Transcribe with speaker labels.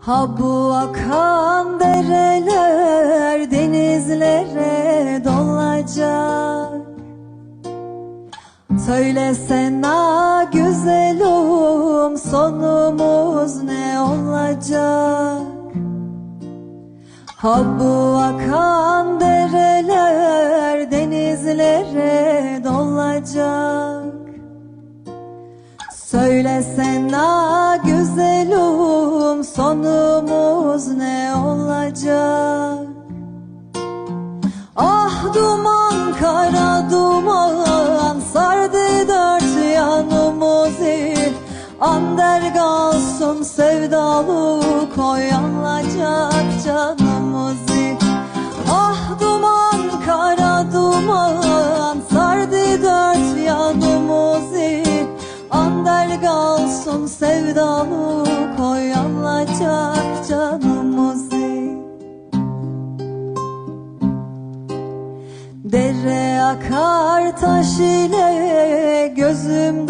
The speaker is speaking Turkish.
Speaker 1: Ha bu akan dereler denizlere dolacak. Söylesene güzelim sonumuz ne olacak? Ha bu akan dereler denizlere dolacak. Söylesene güzelim sonumuz ne olacak? Ah duman kara duman sardı dört yanımızı. Ander kalsın sevdalı koyanlacak canımızı. Ah duman kara duman sardı dört yanımızı. Ander kalsın sevdalı koyanlacak canımızı. Dere akar taş ile Gözüm